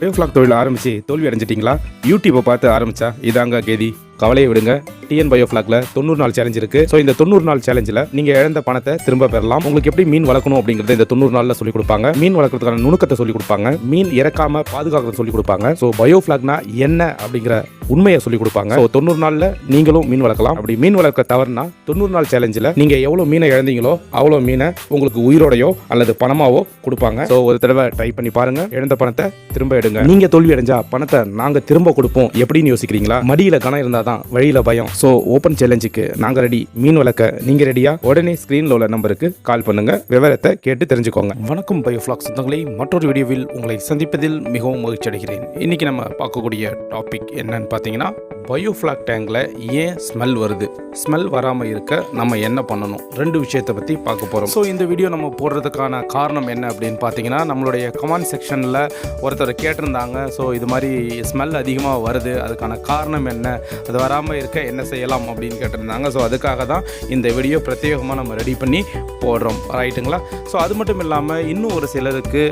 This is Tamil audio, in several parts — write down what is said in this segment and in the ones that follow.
பயோஃப்ளாக் தொழில் ஆரம்பிச்சு தோல்வி அடைஞ்சிட்டிங்களா? யூடியூப்பை பார்த்து ஆரம்பித்தா இதாங்க கேதி. கவலையை விடுங்க. டிஎன் பயோஃப்ளாக்ல தொண்ணூறு நாள் சேலஞ்ச் இருக்கு. ஸோ இந்த தொண்ணூறு நாள் சேலஞ்சில் நீங்க இழந்த பணத்தை திரும்ப பெறலாம். உங்களுக்கு எப்படி மீன் வளர்க்கணும் அப்படிங்கறத இந்த தொண்ணூறு நாள்ல சொல்லி கொடுப்பாங்க. மீன் வளர்க்கறதுக்கான நுணுக்கத்தை சொல்லி கொடுப்பாங்க. மீன் இறக்காம பாதுகாக்கிறத சொல்லி கொடுப்பாங்க. ஸோ பயோ ஃபிளாக்னா என்ன அப்படிங்கிற உண்மையை சொல்லி கொடுப்பாங்க. ஸோ தொண்ணூறு நாள்ல நீங்களும் மீன் வளர்க்கலாம். அப்படி மீன் வளர்க்க தவறுனா தொண்ணூறு நாள் சேலஞ்சில் நீங்க எவ்வளவு மீனை இழந்தீங்களோ அவ்வளோ மீனை உங்களுக்கு உயிரோடையோ அல்லது பணமாவோ கொடுப்பாங்க. ஸோ ஒரு தடவை ட்ரை பண்ணி பாருங்க. இழந்த பணத்தை திரும்ப எடுங்க. நீங்க தோல்வி அடைஞ்சா பணத்தை நாங்க திரும்ப கொடுப்போம். எப்படின்னு யோசிக்கிறீங்களா? மடியில கணம் இருந்தால் தான். வழியில் பயம். ஸோ ஓப்பன் சேலஞ்சுக்கு நாங்கள் ரெடி மீன் வளர்க்க நீங்கள் ரெடியா உடனே ஸ்க்ரீனில் உள்ள நம்பருக்கு கால் பண்ணுங்க. விவரத்தை கேட்டு தெரிஞ்சுக்கோங்க. வணக்கம் பயோஃப்ளாக் சொந்தங்களை. மற்றொரு வீடியோவில் உங்களை சந்திப்பதில் மிகவும் மகிழ்ச்சி அடைகிறேன். இன்னைக்கு நம்ம பார்க்கக்கூடிய டாபிக் என்னன்னு பார்த்தீங்கன்னா பயோஃப்ளாக் டேங்கில் ஏன் ஸ்மெல் வருது? ஸ்மெல் வராமல் இருக்க நம்ம என்ன பண்ணணும்? ரெண்டு விஷயத்தை பற்றி பார்க்க போகிறோம் ஸோ இந்த வீடியோ நம்ம போடுறதுக்கான காரணம் என்ன அப்படின்னு பார்த்தீங்கன்னா நம்மளுடைய கமெண்ட் செக்ஷனில் ஒருத்தர் கேட்டிருந்தாங்க. ஸோ இது மாதிரி ஸ்மெல் அதிகமாக வருது. அதுக்கான காரணம் என்ன? அதை வராமல் இருக்க என்ன செய்யலாம் அப்படின்னு கேட்டிருந்தாங்க. ஸோ அதுக்காக தான் இந்த வீடியோ பிரத்யேகமாக நம்ம ரெடி பண்ணி போடுறோம். ரைட்டுங்களா ஸோ அது மட்டும் இல்லாமல் இன்னும் ஒரு சிலருக்கு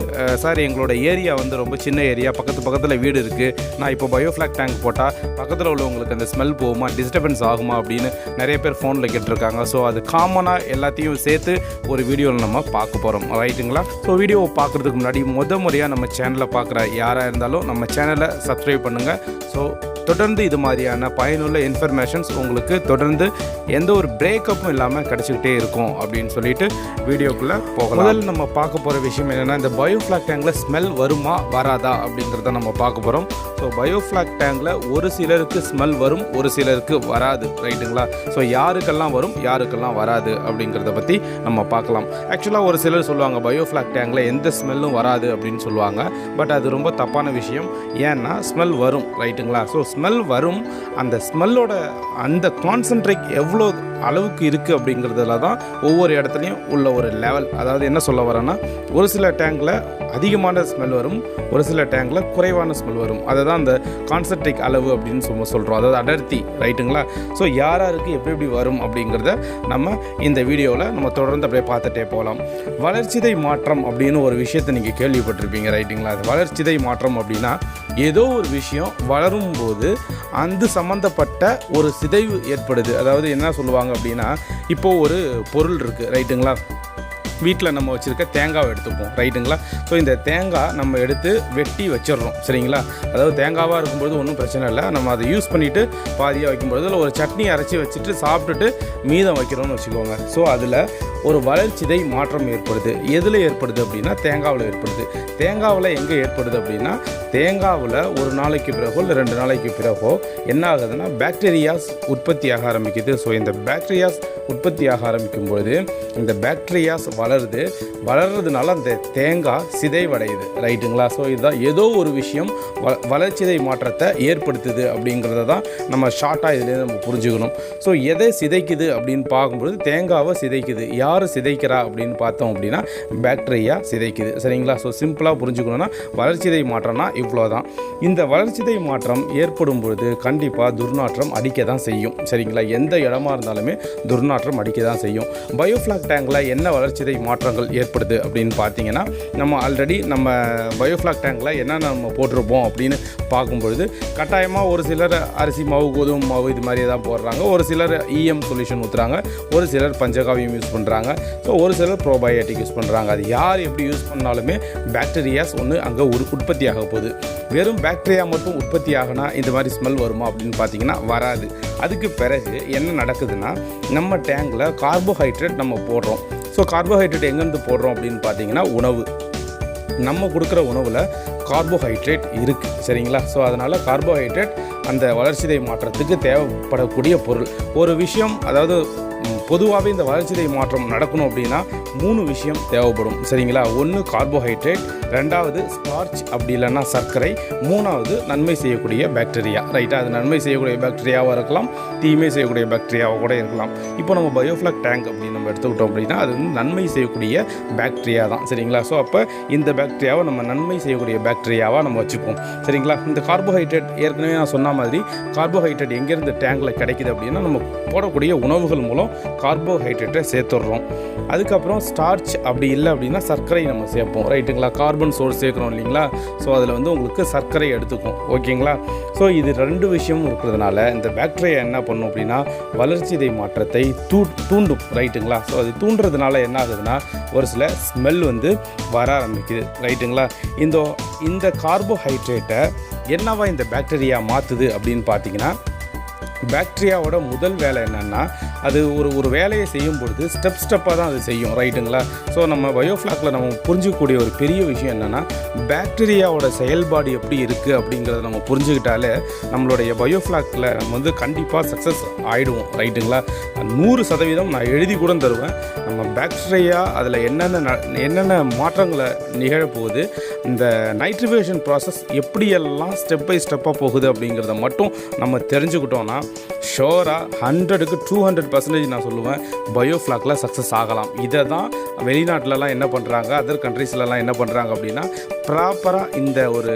சார் எங்களோட ஏரியா வந்து ரொம்ப சின்ன ஏரியா பக்கத்து பக்கத்தில் வீடு இருக்குது நான் இப்போ பயோஃப்ளாக் டேங்க் போட்டால் பக்கத்தில் உள்ளவங்களுக்கு அந்த ஸ்மெல் போகுமா? டிஸ்டர்பன்ஸ் ஆகுமா? அப்படின்னு நிறைய பேர் ஃபோனில் கேட்டிருக்காங்க. ஸோ அது காமனாக எல்லாத்தையும் சேர்த்து ஒரு வீடியோவில் நம்ம பார்க்க போகிறோம் ரைட்டுங்களா ஸோ வீடியோவை பார்க்குறதுக்கு முன்னாடி முத முறையாக நம்ம சேனலை பார்க்குற யாராக இருந்தாலும் நம்ம சேனலை சப்ஸ்கிரைப் பண்ணுங்கள் ஸோ தொடர்ந்து இது மாதிரியான பயனுள்ள இன்ஃபர்மேஷன்ஸ் உங்களுக்கு தொடர்ந்து எந்த ஒரு பிரேக்கப்பும் இல்லாமல் கிடச்சிக்கிட்டே இருக்கும் அப்படின்னு சொல்லிட்டு வீடியோக்குள்ளே போகலாம். முதல்ல நம்ம பார்க்க போகிற விஷயம் என்னென்னா இந்த பயோஃப்ளாக் டேங்கில் ஸ்மெல் வருமா வராதா அப்படிங்கிறத நம்ம பார்க்க போகிறோம் ஸோ பயோஃப்ளாக் டேங்கில் ஒரு சிலருக்கு ஸ்மெல் வரும் ஒரு சிலருக்கு வராது ரைட்டுங்களா? ஸோ யாருக்கெல்லாம் வரும் யாருக்கெல்லாம் வராது அப்படிங்கிறத பற்றி நம்ம பார்க்கலாம். ஆக்சுவலாக ஒரு சிலர் சொல்லுவாங்க பயோஃப்ளாக் டேங்கில் எந்த ஸ்மெல்லும் வராது அப்படின்னு சொல்லுவாங்க. பட் அது ரொம்ப தப்பான விஷயம். ஏன்னா ஸ்மெல் வரும் ரைட்டுங்களா? ஸோ ஸ்மெல் வரும். அந்த ஸ்மெல்லோட அந்த கான்சன்ட்ரேட் எவ்வளோ அளவுக்கு இருக்குது அப்படிங்கிறதுல தான் ஒவ்வொரு இடத்துலையும் உள்ள ஒரு லெவல் அதாவது என்ன சொல்ல வரேன்னா ஒரு சில டேங்கில் அதிகமான ஸ்மெல் வரும் ஒரு சில டேங்கில் குறைவான ஸ்மெல் வரும். அதை தான் அந்த கான்சன்ட்ரேட் அளவு அப்படின்னு சொல்ல சொல்கிறோம் அதாவது அடர்த்தி ரைட்டுங்களா ஸோ யார் யாருக்கு எப்படி எப்படி வரும் அப்படிங்கிறத நம்ம இந்த வீடியோவில் நம்ம தொடர்ந்து அப்படியே பார்த்துட்டே போகலாம் வளர்ச்சிதை மாற்றம் அப்படின்னு ஒரு விஷயத்தை நீங்கள் கேள்விப்பட்டிருப்பீங்க ரைட்டுங்களா அது வளர்ச்சிதை மாற்றம் அப்படின்னா ஏதோ ஒரு விஷயம் வளரும் போது அந்த சம்மந்தப்பட்ட ஒரு சிதைவு ஏற்படுது. அதாவது என்ன சொல்லுவாங்க அப்படின்னா இப்போது ஒரு பொருள் இருக்குது ரைட்டுங்களா? வீட்டில் நம்ம வச்சுருக்க தேங்காவை எடுத்துப்போம் ரைட்டுங்களா? ஸோ இந்த தேங்காய் நம்ம எடுத்து வெட்டி வச்சிடுறோம் சரிங்களா? அதாவது தேங்காவாக இருக்கும்போது ஒன்றும் பிரச்சனை இல்லை. நம்ம அதை யூஸ் பண்ணிவிட்டு பாதியாக வைக்கும்போது இல்லை ஒரு சட்னி அரைச்சி வச்சுட்டு சாப்பிட்டுட்டு மீதம் வைக்கிறோம்னு வச்சுக்கோங்க. ஸோ அதில் ஒரு வளர்ச்சிதை மாற்றம் ஏற்படுது. எதில் ஏற்படுது அப்படின்னா தேங்காவில் ஏற்படுது. தேங்காவில் எங்கே ஏற்படுது அப்படின்னா தேங்காவில் ஒரு நாளைக்கு பிறகோ இல்லை ரெண்டு நாளைக்கு பிறகோ என்ன ஆகுதுன்னா பேக்டீரியாஸ் உற்பத்தியாக ஆரம்பிக்குது. ஸோ இந்த பாக்டீரியாஸ் உற்பத்தியாக ஆரம்பிக்கும் பொழுது இந்த பாக்டீரியாஸ் வளருது. வளர்றதுனால அந்த தேங்காய் சிதைவடையுது. ரைட்டுங்களா? ஸோ இதுதான் ஏதோ ஒரு விஷயம் வ வளர்ச்சிதை மாற்றத்தை ஏற்படுத்துது அப்படிங்கிறத தான் நம்ம ஷார்ட்டாக இதுலேருந்து நம்ம புரிஞ்சுக்கணும். ஸோ எதை சிதைக்குது அப்படின்னு பார்க்கும்பொழுது தேங்காவை சிதைக்குது. யார் சிதைக்கிறா அப்படின்னு பார்த்தோம் அப்படின்னா பேக்டீரியா சிதைக்குது. சரிங்களா? ஸோ சிம்பிளாக புரிஞ்சுக்கணுன்னா வளர்ச்சிதை மாற்றம்னா இவ்வளோ தான் இந்த வளர்ச்சிதை மாற்றம் ஏற்படும் பொழுது கண்டிப்பாக துர்நாற்றம் அடிக்க தான் செய்யும். சரிங்களா? எந்த இடமா இருந்தாலுமே துர்நாற்றம் அடிக்க தான் செய்யும் பயோஃப்ளாக் டேங்கில் என்ன வளர்ச்சிதை மாற்றங்கள் ஏற்படுது அப்படின்னு பார்த்தீங்கன்னா நம்ம ஆல்ரெடி நம்ம பயோஃப்ளாக் டேங்கில் என்னென்ன நம்ம போட்டிருப்போம் அப்படின்னு பார்க்கும்பொழுது கட்டாயமாக ஒரு சிலர் அரிசி மாவு கோதுமை மாவு இது மாதிரி தான் போடுறாங்க. ஒரு சிலர் இஎம் சொல்யூஷன் ஊற்றுறாங்க ஒரு சிலர் பஞ்சகாவியம் யூஸ் பண்ணுறாங்க ஸோ ஒரு சிலர் ப்ரோபயோட்டிக் யூஸ் பண்ணுறாங்க அது யார் எப்படி யூஸ் பண்ணாலுமே பேக்டீரியாஸ் ஒன்று அங்கே உரு உற்பத்தி ஆக போகுது. வெறும் பேக்டீரியா மட்டும் உற்பத்தி ஆகினா இந்த மாதிரி ஸ்மெல் வருமா அப்படின்னு பார்த்தீங்கன்னா வராது. அதுக்கு பிறகு என்ன நடக்குதுன்னா நம்ம டேங்கில் கார்போஹைட்ரேட் நம்ம போடுறோம். ஸோ கார்போஹைட்ரேட் எங்கேருந்து போடுறோம் அப்படின்னு பார்த்தீங்கன்னா உணவு. நம்ம கொடுக்குற உணவில் கார்போஹைட்ரேட் இருக்குது சரிங்களா? ஸோ அதனால் கார்போஹைட்ரேட் அந்த வளர்ச்சிதை மாற்றத்துக்கு தேவைப்படக்கூடிய பொருள். ஒரு விஷயம் அதாவது பொதுவாகவே இந்த வளர்ச்சிதை மாற்றம் நடக்கணும் அப்படின்னா மூணு விஷயம் தேவைப்படும். சரிங்களா? ஒன்று கார்போஹைட்ரேட் ரெண்டாவது ஸ்டார்ச் அப்படி இல்லைன்னா சர்க்கரை. மூணாவது நன்மை செய்யக்கூடிய பாக்டீரியா ரைட்டாக அது நன்மை செய்யக்கூடிய பாக்டீரியாவாக இருக்கலாம் தீமை செய்யக்கூடிய பாக்டீரியாவாக கூட இருக்கலாம். இப்போ நம்ம பயோஃப்ளாக் டேங்க் அப்படின்னு நம்ம எடுத்துக்கிட்டோம் அப்படின்னா அது வந்து நன்மை செய்யக்கூடிய பாக்டீரியா தான். சரிங்களா? ஸோ அப்போ இந்த பாக்டீரியாவை நம்ம நன்மை செய்யக்கூடிய பாக்டீரியாவாக நம்ம வச்சுப்போம். சரிங்களா? இந்த கார்போஹைட்ரேட் ஏற்கனவே நான் சொன்ன மாதிரி கார்போஹைட்ரேட் எங்கேருந்து டேங்கில் கிடைக்குது அப்படின்னா நம்ம போடக்கூடிய உணவுகள் மூலம் கார்போஹைட்ரேட்டை சேர்த்துடுறோம். அதுக்கப்புறம் ஸ்டார்ச் அப்படி இல்லை அப்படின்னா சர்க்கரை நம்ம சேர்ப்போம். ரைட்டுங்களா கார் கார்பன் சோர்ஸ் சேர்க்குறோம் இல்லைங்களா? ஸோ அதில் வந்து உங்களுக்கு சர்க்கரை எடுத்துக்கும். ஓகேங்களா? ஸோ இது ரெண்டு விஷயமும் இருக்கிறதுனால இந்த பாக்டீரியா என்ன பண்ணும் அப்படின்னா வளர்ச்சிதை மாற்றத்தை தூ தூண்டும். ரைட்டுங்களா ஸோ அது தூண்டுறதுனால என்ன ஆகுதுன்னா ஒரு சில ஸ்மெல் வந்து வர ஆரம்பிக்குது. ரைட்டுங்களா இந்த இந்த கார்போஹைட்ரேட்டை என்னவா இந்த பாக்டீரியா மாற்றுது அப்படின்னு பார்த்தீங்கன்னா பாக்டீரியாவோட முதல் வேலை என்னென்னா அது ஒரு ஒரு வேலையை செய்யும் பொழுது ஸ்டெப் ஸ்டெப்பாக தான் அது செய்யும் ரைட்டுங்களா ஸோ நம்ம பயோஃப்ளாக்கில் நம்ம புரிஞ்சிக்கக்கூடிய ஒரு பெரிய விஷயம் என்னென்னா பேக்டீரியாவோட செயல்பாடு எப்படி இருக்குது அப்படிங்கிறத நம்ம புரிஞ்சுக்கிட்டாலே நம்மளுடைய பயோஃப்ளாக்கில் நம்ம வந்து கண்டிப்பாக சக்ஸஸ் ஆகிடுவோம் ரைட்டுங்களா நூறு சதவீதம் நான் எழுதி கூட தருவேன். நம்ம பாக்டீரியா அதில் என்னென்ன ந- என்னென்ன மாற்றங்களை நிகழப்போகுது இந்த நைட்ரிஃபிகேஷன் ப்ராசஸ் எப்படியெல்லாம் ஸ்டெப் பை ஸ்டெப்பாக போகுது அப்படிங்கிறத மட்டும் நம்ம தெரிஞ்சுக்கிட்டோன்னா ஷோராக ஹண்ட்ரடுக்கு டூ ஹண்ட்ரட் பர்சன்டேஜ் நான் சொல்லுவேன் பயோஃப்ளாக்ல சக்ஸஸ் ஆகலாம். இதை தான் வெளிநாட்டிலலாம் என்ன பண்ணுறாங்க அதர் கண்ட்ரீஸ்லலாம் என்ன பண்ணுறாங்க அப்படின்னா ப்ராப்பராக இந்த ஒரு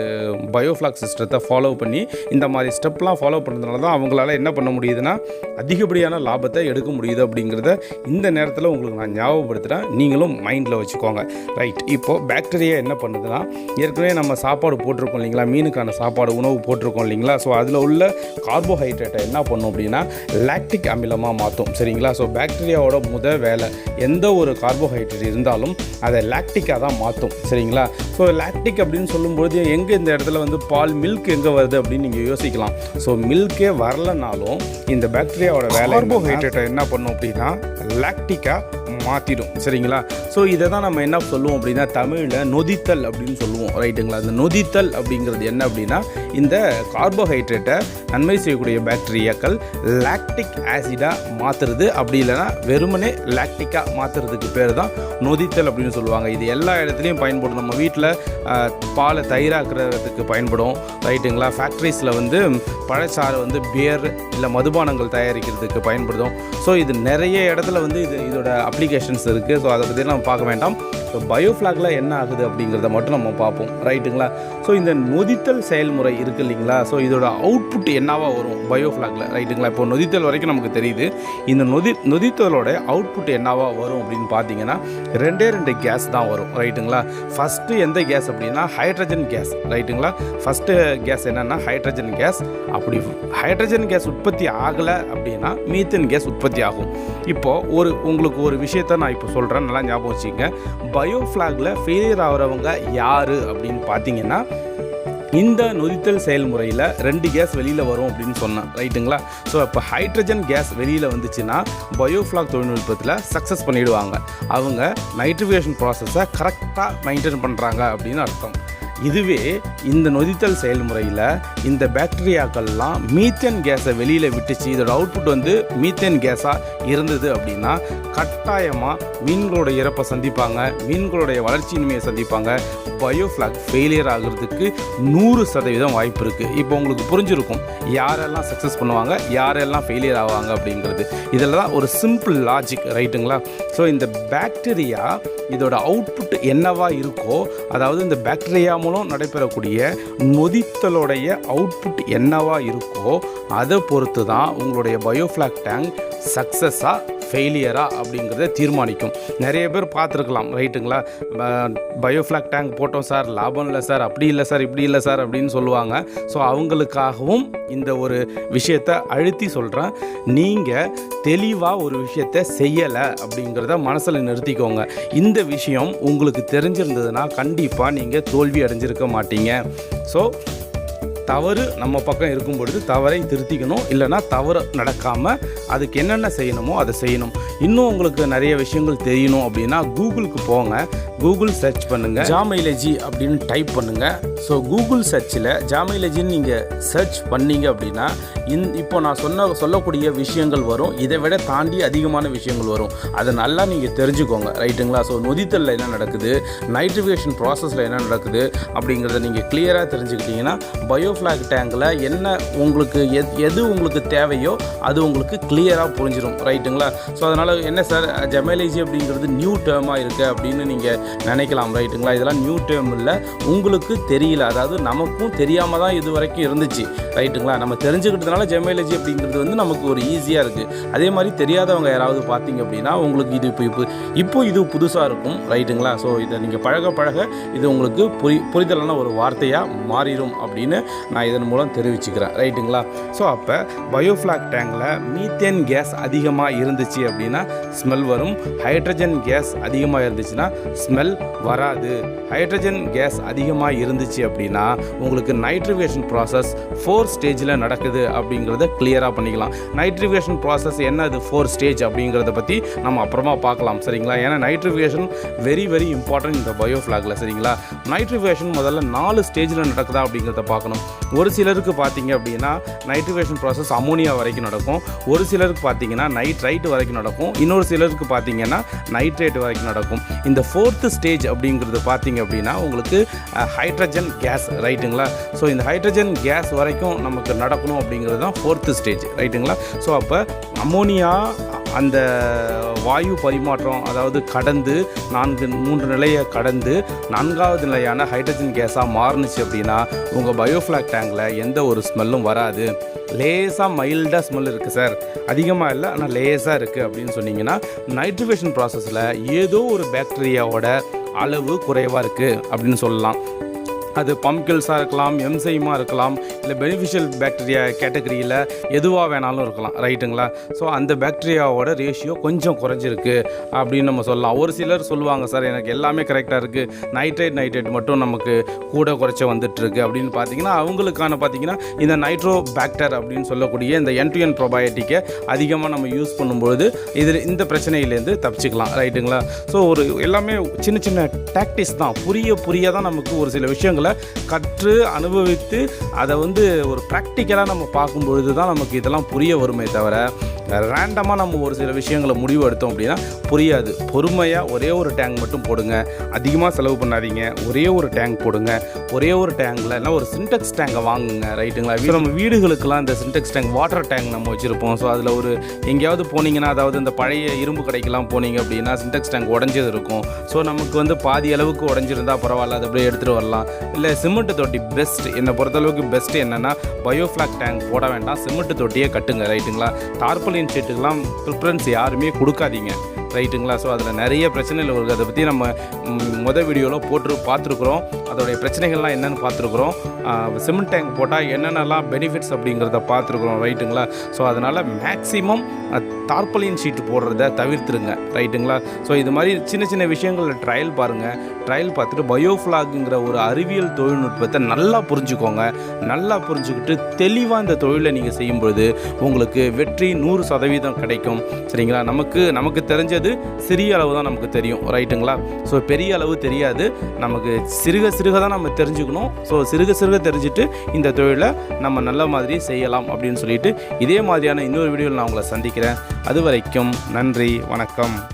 பயோஃப்ளாக் சிஸ்டத்தை ஃபாலோ பண்ணி இந்த மாதிரி ஸ்டெப்லாம் ஃபாலோ பண்ணுறதுனால தான் அவங்களால என்ன பண்ண முடியுதுன்னா அதிகப்படியான லாபத்தை எடுக்க முடியுது அப்படிங்கிறத இந்த நேரத்தில் உங்களுக்கு நான் ஞாபகப்படுத்துகிறேன் நீங்களும் மைண்டில் வச்சுக்கோங்க. ரைட் இப்போது பேக்டீரியா என்ன பண்ணுதுன்னா ஏற்கனவே நம்ம சாப்பாடு போட்டிருக்கோம் இல்லைங்களா? மீனுக்கான சாப்பாடு உணவு போட்டிருக்கோம் இல்லைங்களா? ஸோ அதில் உள்ள கார்போஹைட்ரேட்டை என்ன பண்ணும் அப்படின்னா லாக்டிக் அமிலமாக மாற்றும் சரிங்களா? ஸோ பாக்டீரியாவோட முத வேலை எந்த ஒரு கார்போஹைட்ரேட் இருந்தாலும் அதை லாக்டிக்காக தான் மாற்றும் சரிங்களா? ஸோ லாக்டிக் அப்படின்னு சொல்லும்போது எங்கே இந்த இடத்துல வந்து பால் மில்க் எங்கே வருது அப்படின்னு நீங்கள் யோசிக்கலாம். ஸோ மில்கே வரலனாலும் இந்த பாக்டீரியாவோட வேலை கார்போஹைட்ரேட்டை என்ன பண்ணும் அப்படின்னா லாக்டிக்காக மாற்றிடும் சரிங்களா? ஸோ இதை தான் நம்ம என்ன சொல்லுவோம் அப்படின்னா தமிழில் நொதித்தல் அப்படின்னு சொல்லுவோம் ரைட்டுங்களா அந்த நொதித்தல் அப்படிங்கிறது என்ன அப்படின்னா இந்த கார்போஹைட்ரேட்டை நன்மை செய்யக்கூடிய பாக்டீரியாக்கள் லாக்டிக் ஆசிடாக மாற்றுறது அப்படி இல்லைன்னா வெறுமனே லாக்டிக்காக மாற்றுறதுக்கு பேர் தான் நொதித்தல் அப்படின்னு சொல்லுவாங்க. இது எல்லா இடத்துலையும் பயன்படும். நம்ம வீட்டில் பாலை தயிராக்குறதுக்கு பயன்படும். ரைட்டுங்களா? ஃபேக்ட்ரிஸில் வந்து பழச்சாறு வந்து பியர் இல்லை மதுபானங்கள் தயாரிக்கிறதுக்கு பயன்படுத்தும் ஸோ இது நிறைய இடத்துல வந்து இது இதோட அப்ளிகேஷன்ஸ் இருக்குது ஸோ அதை பற்றி நம்ம பார்க்க வேண்டாம். ஸோ பயோஃப்ளாகில் என்ன ஆகுது அப்படிங்கிறத மட்டும் நம்ம பார்ப்போம். ரைட்டுங்களா ஸோ இந்த நொதித்தல் செயல்முறை இருக்குது இல்லைங்களா? ஸோ இதோட அவுட்புட் என்னவாக வரும் பயோஃப்ளாகில் ரைட்டுங்களா இப்போ நொதித்தல் வரைக்கும் நமக்கு தெரியுது. இந்த நொதி நொதித்தலோட அவுட்புட் என்னவாக வரும் அப்படின்னு பார்த்தீங்கன்னா ரெண்டே ரெண்டு கேஸ் தான் வரும். ரைட்டுங்களா ஃபஸ்ட்டு எந்த கேஸ் அப்படின்னா ஹைட்ரஜன் கேஸ் ரைட்டுங்களா ஃபஸ்ட்டு கேஸ் என்னென்னா ஹைட்ரஜன் கேஸ் அப்படி ஹைட்ரஜன் கேஸ் உற்பத்தி ஆகலை அப்படின்னா மீத்தன் கேஸ் உற்பத்தி ஆகும். இப்போது ஒரு உங்களுக்கு ஒரு விஷயத்த நான் இப்போ சொல்கிறேன் நல்லா ஞாபகம் வச்சுக்கோங்க. பயோஃப்ளாகில் ஃபெயிலியர் ஆகிறவங்க யார் அப்படின்னு பார்த்தீங்கன்னா இந்த நொதித்தல் செயல்முறையில் ரெண்டு கேஸ் வெளியில் வரும் அப்படின்னு சொன்னேன். ரைட்டுங்களா ஸோ இப்போ ஹைட்ரஜன் கேஸ் வெளியில் வந்துச்சுன்னா பயோஃப்ளாக் தொழில்நுட்பத்தில் சக்ஸஸ் பண்ணிவிடுவாங்க அவங்க நைட்ரிஃபிகேஷன் ப்ராசஸை கரெக்டாக மெயின்டைன் பண்ணுறாங்க அப்படின்னு அர்த்தம். இதுவே இந்த நொதித்தல் செயல்முறையில் இந்த பாக்டீரியாக்கள்லாம் மீத்தேன் கேஸை வெளியில் விட்டுச்சு. இதோட அவுட்புட் வந்து மீத்தேன் கேஸாக இருந்தது அப்படின்னா கட்டாயமாக மீன்களோட இறப்பை சந்திப்பாங்க மீன்களுடைய வளர்ச்சியின்மையை சந்திப்பாங்க. பயோஃப்ளாக் ஃபெயிலியர் ஆகிறதுக்கு நூறு சதவீதம் வாய்ப்பு இருக்குது இப்போ உங்களுக்கு புரிஞ்சிருக்கும் யாரெல்லாம் சக்ஸஸ் பண்ணுவாங்க யாரெல்லாம் ஃபெயிலியர் ஆவாங்க அப்படிங்கிறது. இதில் தான் ஒரு சிம்பிள் லாஜிக் ரைட்டுங்களா ஸோ இந்த பாக்டீரியா இதோட அவுட்புட் என்னவாக இருக்கோ அதாவது இந்த பாக்டீரியா மூலம் நடைபெறக்கூடிய நொதித்தலுடைய அவுட்புட் என்னவா இருக்கோ அதை பொறுத்து தான் உங்களுடைய பயோஃப்ளாக் டேங்க் சக்ஸஸாக ஃபெயிலியரா அப்படிங்கிறத தீர்மானிக்கும். நிறைய பேர் பார்த்துருக்கலாம் ரைட்டுங்களா? பயோஃப்ளாக் டேங்க் போட்டோம் சார் லாபம் இல்லை சார் அப்படி இல்லை சார் இப்படி இல்லை சார் அப்படின்னு சொல்லுவாங்க. ஸோ அவங்களுக்காகவும் இந்த ஒரு விஷயத்தை அழுத்தி சொல்கிறேன் நீங்கள் தெளிவாக ஒரு விஷயத்தை செய்யலை அப்படிங்கிறத மனசில் நிறுத்திக்கோங்க. இந்த விஷயம் உங்களுக்கு தெரிஞ்சிருந்ததுன்னா கண்டிப்பாக நீங்கள் தோல்வி அடைஞ்சிருக்க மாட்டீங்க. ஸோ தவறு நம்ம பக்கம் இருக்கும் பொழுது தவறை திருத்திக்கணும். இல்லைன்னா தவறு நடக்காமல் அதுக்கு என்னென்ன செய்யணுமோ அதை செய்யணும். இன்னும் உங்களுக்கு நிறைய விஷயங்கள் தெரியணும் அப்படின்னா கூகுளுக்கு போங்க. கூகுள் சர்ச் பண்ணுங்கள் ஜாமைலஜி அப்படின்னு டைப் பண்ணுங்கள் ஸோ கூகுள் சர்ச்சில் ஜாமைலஜின்னு நீங்கள் சர்ச் பண்ணீங்க அப்படின்னா இந் இப்போ நான் சொன்ன சொல்லக்கூடிய விஷயங்கள் வரும். இதை விட தாண்டி அதிகமான விஷயங்கள் வரும். அதை நல்லா நீங்கள் தெரிஞ்சுக்கோங்க. ரைட்டுங்களா ஸோ நொதித்தலில் என்ன நடக்குது? நைட்ரிஃபிகேஷன் ப்ராசஸில் என்ன நடக்குது? அப்படிங்கிறத நீங்கள் கிளியராக பயோ ஃப்ளாக் டேங்கில் என்ன உங்களுக்கு எது எது உங்களுக்கு தேவையோ அது உங்களுக்கு கிளியராக புரிஞ்சிடும் ரைட்டுங்களா ஸோ அதனால் என்ன சார் ஜெமலைஜி அப்படிங்கிறது நியூ டேர்மாக இருக்குது அப்படின்னு நீங்கள் நினைக்கலாம். ரைட்டுங்களா இதெல்லாம் நியூ டேர்ம் இல்லை. உங்களுக்கு தெரியல. அதாவது நமக்கும் தெரியாமல் தான் இது வரைக்கும் இருந்துச்சு. ரைட்டுங்களா நம்ம தெரிஞ்சுக்கிட்டதுனால ஜெமைலஜி அப்படிங்கிறது வந்து நமக்கு ஒரு ஈஸியாக இருக்குது அதே மாதிரி தெரியாதவங்க யாராவது பார்த்தீங்க அப்படின்னா உங்களுக்கு இது இப்போ இப்போ இப்போ இது புதுசாக இருக்கும். ரைட்டுங்களா ஸோ இதை நீங்கள் பழக பழக இது உங்களுக்கு புரி புரிதலான ஒரு வார்த்தையாக மாறிடும் அப்படின்னு நான் இதன் மூலம் தெரிவிச்சுக்கிறேன். ரைட்டுங்களா? ஸோ அப்போ பயோஃப்ளாக் டேங்கில் மீத்தேன் கேஸ் அதிகமாக இருந்துச்சு அப்படின்னா ஸ்மெல் வரும். ஹைட்ரஜன் கேஸ் அதிகமாக இருந்துச்சுன்னா ஸ்மெல் வராது. ஹைட்ரஜன் கேஸ் அதிகமாக இருந்துச்சு அப்படின்னா உங்களுக்கு நைட்ரிஃபிகேஷன் ப்ராசஸ் ஃபோர் ஸ்டேஜில் நடக்குது அப்படிங்கிறத கிளியராக பண்ணிக்கலாம். நைட்ரிஃபிகேஷன் ப்ராசஸ் என்ன அது ஃபோர் ஸ்டேஜ் அப்படிங்கிறத பற்றி நம்ம அப்புறமா பார்க்கலாம் சரிங்களா? ஏன்னா நைட்ரிஃபிகேஷன் வெரி வெரி இம்பார்ட்டன்ட் இந்த பயோஃப்ளாகில் சரிங்களா? நைட்ரிஃபிகேஷன் முதல்ல நாலு ஸ்டேஜில் நடக்குதா அப்படிங்கிறத பார்க்கணும். ஒரு சிலருக்கு பார்த்தீங்க அப்படின்னா நைட்ரிஃபிகேஷன் ப்ராசஸ் அமோனியா வரைக்கும் நடக்கும். ஒரு சிலருக்கு பார்த்தீங்கன்னா நைட்ரைட் வரைக்கும் நடக்கும். இன்னொரு சிலருக்கு பார்த்தீங்கன்னா நைட்ரேட் வரைக்கும் நடக்கும். இந்த ஃபோர்த்து ஸ்டேஜ் அப்படிங்கிறது பார்த்தீங்க அப்படின்னா உங்களுக்கு ஹைட்ரஜன் கேஸ் ரைட்டுங்களா ஸோ இந்த ஹைட்ரஜன் கேஸ் வரைக்கும் நமக்கு நடக்கணும் அப்படிங்கிறது தான் ஃபோர்த்து ஸ்டேஜ் ரைட்டுங்களா ஸோ அப்போ அமோனியா அந்த வாயு பரிமாற்றம் அதாவது கடந்து நான்கு மூன்று நிலையை கடந்து நான்காவது நிலையான ஹைட்ரஜன் கேஸாக மாறுனுச்சு அப்படின்னா உங்கள் பயோஃப்ளாக் டேங்கில் எந்த ஒரு ஸ்மெல்லும் வராது. லேசாக மைல்டாக ஸ்மெல் இருக்குது சார் அதிகமாக இல்லை ஆனால் லேசாக இருக்குது அப்படின்னு சொன்னீங்கன்னா நைட்ரிஃபிகேஷன் ப்ராசஸில் ஏதோ ஒரு பேக்டீரியாவோட அளவு குறைவாக இருக்குது அப்படின்னு சொல்லலாம். அது பம்கில்ஸாக இருக்கலாம் எம்சைமாக இருக்கலாம் இல்லை பெனிஃபிஷியல் பேக்டீரியா கேட்டகரியில் எதுவாக வேணாலும் இருக்கலாம் ரைட்டுங்களா ஸோ அந்த பேக்டீரியாவோட ரேஷியோ கொஞ்சம் குறைஞ்சிருக்கு அப்படின்னு நம்ம சொல்லலாம். ஒரு சிலர் சொல்லுவாங்க சார் எனக்கு எல்லாமே கரெக்டாக இருக்குது நைட்ரேட் நைட்ரேட் மட்டும் நமக்கு கூட குறைச்ச வந்துட்டுருக்கு. அப்படின்னு பார்த்தீங்கன்னா அவங்களுக்கான பார்த்தீங்கன்னா இந்த நைட்ரோ பேக்டர் அப்படின்னு சொல்லக்கூடிய இந்த என் ப்ரொபயோட்டிக்கை அதிகமாக நம்ம யூஸ் பண்ணும்பொழுது இதில் இந்த பிரச்சனையிலேருந்து தப்பிச்சுக்கலாம் ரைட்டுங்களா ஸோ ஒரு எல்லாமே சின்ன சின்ன டாக்டிக்ஸ் தான். புரிய புரிய தான் நமக்கு ஒரு சில விஷயங்கள் கற்று அனுபவித்து அதை வந்து ஒரு ப்ராக்டிக்கலாக நம்ம பார்க்கும் பொழுது தான் நமக்கு இதெல்லாம் புரிய வருமே தவிர ரேண்டமாக நம்ம ஒரு சில விஷயங்களை முடிவு எடுத்தோம் அப்படின்னா புரியாது. பொறுமையாக ஒரே ஒரு டேங்க் மட்டும் போடுங்க. அதிகமாக செலவு பண்ணாதீங்க. ஒரே ஒரு டேங்க் போடுங்க. ஒரே ஒரு டேங்கில் இல்லை ஒரு சின்டெக்ஸ் டேங்கை வாங்குங்க ரைட்டுங்களா வீ- நம்ம வீடுகளுக்கெல்லாம் இந்த சின்டெக்ஸ் டேங்க் வாட்டர் டேங்க் நம்ம வச்சுருப்போம். ஸோ அதில் ஒரு எங்கேயாவது போனீங்கன்னா அதாவது இந்த பழைய இரும்பு கடைக்கெல்லாம் போனீங்க அப்படின்னா சின்டெக்ஸ் டேங்க் உடஞ்சது இருக்கும். ஸோ நமக்கு வந்து பாதி அளவுக்கு உடஞ்சிருந்தா பரவாயில்ல. அதை அப்படியே எடுத்துகிட்டு வரலாம். இல்லை சிமெண்ட் தொட்டி பெஸ்ட் என்னை பொறுத்தளவுக்கு பெஸ்ட் என்னென்னா பயோஃப்ளாக் டேங்க் போட வேண்டாம். சிமெண்ட் தொட்டியே கட்டுங்க ரைட்டுங்களா? டார்பலின் ஷீட்டுக்கெலாம் ப்ரிஃபரன்ஸ் யாருமே கொடுக்காதீங்க ரைட்டுங்களா? ஸோ அதில் நிறைய பிரச்சனைகள் இருக்குது அதை பற்றி நம்ம மொதல் வீடியோவில் போட்டு பார்த்துருக்குறோம். அதோடைய பிரச்சனைகள்லாம் என்னென்னு பார்த்துருக்குறோம். சிமெண்ட் டேங்க் போட்டால் என்னென்னலாம் பெனிஃபிட்ஸ் அப்படிங்கிறத பார்த்துருக்குறோம் ரைட்டுங்களா? ஸோ அதனால் மேக்ஸிமம் தார்பலின் ஷீட்டு போடுறத தவிர்த்துருங்க ரைட்டுங்களா? ஸோ இது மாதிரி சின்ன சின்ன விஷயங்களில் ட்ரையல் பாருங்கள் ட்ரையல் பார்த்துட்டு பயோஃப்ளாகுங்கிற ஒரு அறிவியல் தொழில்நுட்பத்தை நல்லா புரிஞ்சுக்கோங்க. நல்லா புரிஞ்சுக்கிட்டு தெளிவாக இந்த தொழிலை நீங்கள் செய்யும்பொழுது உங்களுக்கு வெற்றி நூறு சதவீதம் கிடைக்கும். சரிங்களா? நமக்கு நமக்கு தெரிஞ்சது சிறிய அளவு தான் நமக்கு தெரியும் ரைட்டுங்களா? ஸோ பெரிய அளவு தெரியாது. நமக்கு சிறுக சிறுக தான் நம்ம தெரிஞ்சுக்கணும். ஸோ சிறுக சிறுக தெரிஞ்சுட்டு இந்த தொழிலை நம்ம நல்ல மாதிரி செய்யலாம் அப்படின்னு சொல்லிட்டு இதே மாதிரியான இன்னொரு வீடியோவில் நான் உங்களை சந்திக்கிறேன் அது வரைக்கும் நன்றி வணக்கம்.